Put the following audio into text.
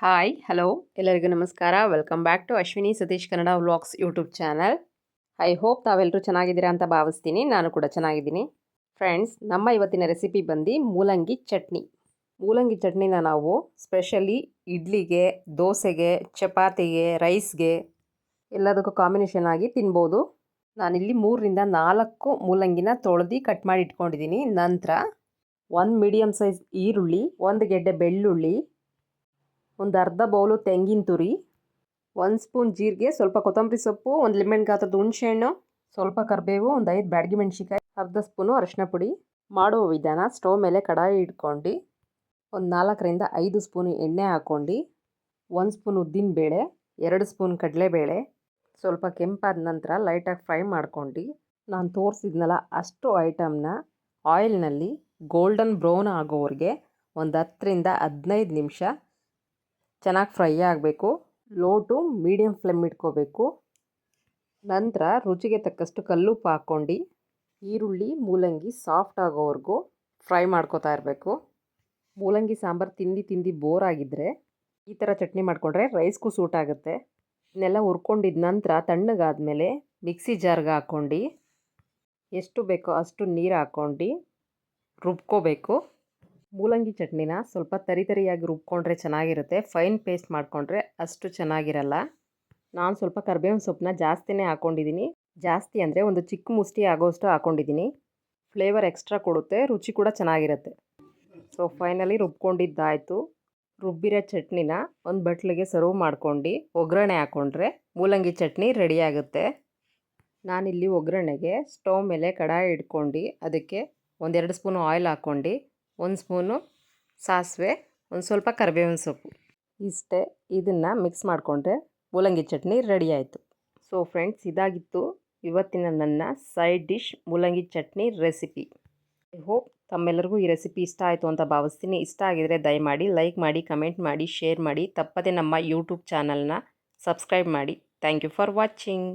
Hi, hello, ಎಲ್ಲರಿಗೂ ನಮಸ್ಕಾರ. Welcome back to Ashwini Satish Kannada vlogs YouTube channel I hope ತಾವೆಲ್ಲರೂ ಚೆನ್ನಾಗಿದ್ದೀರಾ ಅಂತ ಭಾವಿಸ್ತೀನಿ. ನಾನು ಕೂಡ ಚೆನ್ನಾಗಿದ್ದೀನಿ. ಫ್ರೆಂಡ್ಸ್ ನಮ್ಮ ಇವತ್ತಿನ ರೆಸಿಪಿ ಬಂದು ಮೂಲಂಗಿ ಚಟ್ನಿ. ಮೂಲಂಗಿ ಚಟ್ನಿನ ನಾವು ಸ್ಪೆಷಲಿ ಇಡ್ಲಿಗೆ, ದೋಸೆಗೆ, ಚಪಾತಿಗೆ ರೈಸ್ಗೆ ಎಲ್ಲದಕ್ಕೂ ಕಾಂಬಿನೇಷನ್ ಆಗಿ ತಿನ್ಬೋದು. ನಾನಿಲ್ಲಿ ಮೂರರಿಂದ ನಾಲ್ಕು ಮೂಲಂಗಿನ ತೊಳೆದು ಕಟ್ ಮಾಡಿ ಇಟ್ಕೊಂಡಿದ್ದೀನಿ. ನಂತರ ಒಂದು ಮೀಡಿಯಮ್ ಸೈಜ್ ಈರುಳ್ಳಿ, ಒಂದು ಗೆಡ್ಡೆ ಬೆಳ್ಳುಳ್ಳಿ ಒಂದು ಅರ್ಧ ಬೌಲು ತೆಂಗಿನ ತುರಿ, ಒಂದು ಸ್ಪೂನ್ ಜೀರಿಗೆ, ಸ್ವಲ್ಪ ಕೊತ್ತಂಬರಿ ಸೊಪ್ಪು, ಒಂದು ಲಿಂಬೆಣ್ಣೆ ಗಾತ್ರದ ಹುಣಸೆಹಣ್ಣು, ಸ್ವಲ್ಪ ಕರಿಬೇವು, ಒಂದು ಐದು ಬ್ಯಾಡಗಿ ಮೆಣಸಿಕಾಯಿ ಅರ್ಧ ಸ್ಪೂನು ಅರಿಶಿನ ಪುಡಿ ಮಾಡುವ ವಿಧಾನ. ಸ್ಟವ್ ಮೇಲೆ ಕಡಾಯಿ ಇಟ್ಕೊಂಡು ಒಂದು ನಾಲ್ಕರಿಂದ ಐದು ಸ್ಪೂನ್ ಎಣ್ಣೆ ಹಾಕ್ಕೊಂಡು ಒಂದು ಸ್ಪೂನ್ ಉದ್ದಿನ ಬೇಳೆ, ಎರಡು ಸ್ಪೂನ್ ಕಡಲೆಬೇಳೆ, ಸ್ವಲ್ಪ ಕೆಂಪಾದ ನಂತರ ಲೈಟಾಗಿ ಫ್ರೈ ಮಾಡ್ಕೊಂಡು ನಾನು ತೋರಿಸಿದ್ನಲ್ಲ ಅಷ್ಟು ಐಟಮ್ನ ಆಯಿಲ್ನಲ್ಲಿ ಗೋಲ್ಡನ್ ಬ್ರೌನ್ ಆಗೋವರೆಗೆ ಒಂದು ಹತ್ತರಿಂದ ಹದಿನೈದು ನಿಮಿಷ ಚೆನ್ನಾಗಿ ಫ್ರೈ ಆಗಬೇಕು. ಲೋ ಟು ಮೀಡಿಯಮ್ ಫ್ಲೇಮ್ ಇಟ್ಕೋಬೇಕು. ನಂತರ ರುಚಿಗೆ ತಕ್ಕಷ್ಟು ಕಲ್ಲುಪ್ಪು ಹಾಕ್ಕೊಂಡು ಈರುಳ್ಳಿ, ಮೂಲಂಗಿ ಸಾಫ್ಟ್ ಆಗೋವರೆಗೂ ಫ್ರೈ ಮಾಡ್ಕೋತಾ ಇರಬೇಕು. ಮೂಲಂಗಿ, ಸಾಂಬಾರು ತಿಂದು ತಿಂದು ಬೋರ್ ಆಗಿದ್ದರೆ ಈ ಥರ ಚಟ್ನಿ ಮಾಡಿಕೊಂಡ್ರೆ ರೈಸ್ಗೂ ಸೂಟ್ ಆಗುತ್ತೆ. ಇದನ್ನೆಲ್ಲ ಹುರ್ಕೊಂಡಿದ ನಂತರ ತಣ್ಣಗಾದ ಮೇಲೆ ಮಿಕ್ಸಿ ಜಾರ್ಗೆ ಹಾಕ್ಕೊಂಡು ಎಷ್ಟು ಬೇಕೋ ಅಷ್ಟು ನೀರು ಹಾಕ್ಕೊಂಡು ರುಬ್ಕೋಬೇಕು. ಮೂಲಂಗಿ ಚಟ್ನಿನ ಸ್ವಲ್ಪ ತರಿ ತರಿಯಾಗಿ ರುಬ್ಕೊಂಡ್ರೆ ಚೆನ್ನಾಗಿರುತ್ತೆ. ಫೈನ್ ಪೇಸ್ಟ್ ಮಾಡಿಕೊಂಡ್ರೆ ಅಷ್ಟು ಚೆನ್ನಾಗಿರಲ್ಲ. ನಾನು ಸ್ವಲ್ಪ ಕರ್ಬೇವಿನ ಸೊಪ್ಪನ್ನ ಜಾಸ್ತಿನೇ ಹಾಕ್ಕೊಂಡಿದ್ದೀನಿ ಜಾಸ್ತಿ ಅಂದರೆ ಒಂದು ಚಿಕ್ಕ ಮುಷ್ಟಿ ಆಗೋಷ್ಟು ಹಾಕ್ಕೊಂಡಿದ್ದೀನಿ ಫ್ಲೇವರ್ ಎಕ್ಸ್ಟ್ರಾ ಕೊಡುತ್ತೆ, ರುಚಿ ಕೂಡ ಚೆನ್ನಾಗಿರುತ್ತೆ. ಸೊ, ಫೈನಲಿ ರುಬ್ಕೊಂಡಿದ್ದಾಯಿತು. ರುಬ್ಬಿರೋ ಚಟ್ನಿನ ಒಂದು ಬಟ್ಲಿಗೆ ಸರ್ವ್ ಮಾಡ್ಕೊಂಡು ಒಗ್ಗರಣೆ ಹಾಕ್ಕೊಂಡ್ರೆ ಮೂಲಂಗಿ ಚಟ್ನಿ ರೆಡಿಯಾಗುತ್ತೆ ನಾನಿಲ್ಲಿ ಒಗ್ಗರಣೆಗೆ ಸ್ಟವ್ ಮೇಲೆ ಕಡಾಯಿ ಇಟ್ಕೊಂಡು ಅದಕ್ಕೆ ಒಂದೆರಡು ಸ್ಪೂನು ಆಯಿಲ್ ಹಾಕ್ಕೊಂಡು ಒಂದು ಸ್ಪೂನು ಸಾಸಿವೆ, ಒಂದು ಸ್ವಲ್ಪ ಕರಿಬೇವಿನ ಸೊಪ್ಪು. ಇಷ್ಟೇ ಇದನ್ನು ಮಿಕ್ಸ್ ಮಾಡಿಕೊಂಡ್ರೆ ಮೂಲಂಗಿ ಚಟ್ನಿ ರೆಡಿ ಆಯಿತು. ಸೊ ಫ್ರೆಂಡ್ಸ್ ಇದಾಗಿತ್ತು ಇವತ್ತಿನ ನನ್ನ ಸೈಡ್ ಡಿಶ್ ಮೂಲಂಗಿ ಚಟ್ನಿ ರೆಸಿಪಿ ಐ ಹೋಪ್ ತಮ್ಮೆಲ್ಲರಿಗೂ ಈ ರೆಸಿಪಿ ಇಷ್ಟ ಆಯಿತು ಅಂತ ಭಾವಿಸ್ತೀನಿ. ಇಷ್ಟ ಆಗಿದರೆ ದಯಮಾಡಿ ಲೈಕ್ ಮಾಡಿ ಕಮೆಂಟ್ ಮಾಡಿ ಶೇರ್ ಮಾಡಿ. ತಪ್ಪದೆ ನಮ್ಮ ಯೂಟ್ಯೂಬ್ ಚಾನಲ್ನ ಸಬ್ಸ್ಕ್ರೈಬ್ ಮಾಡಿ. Thank you for watching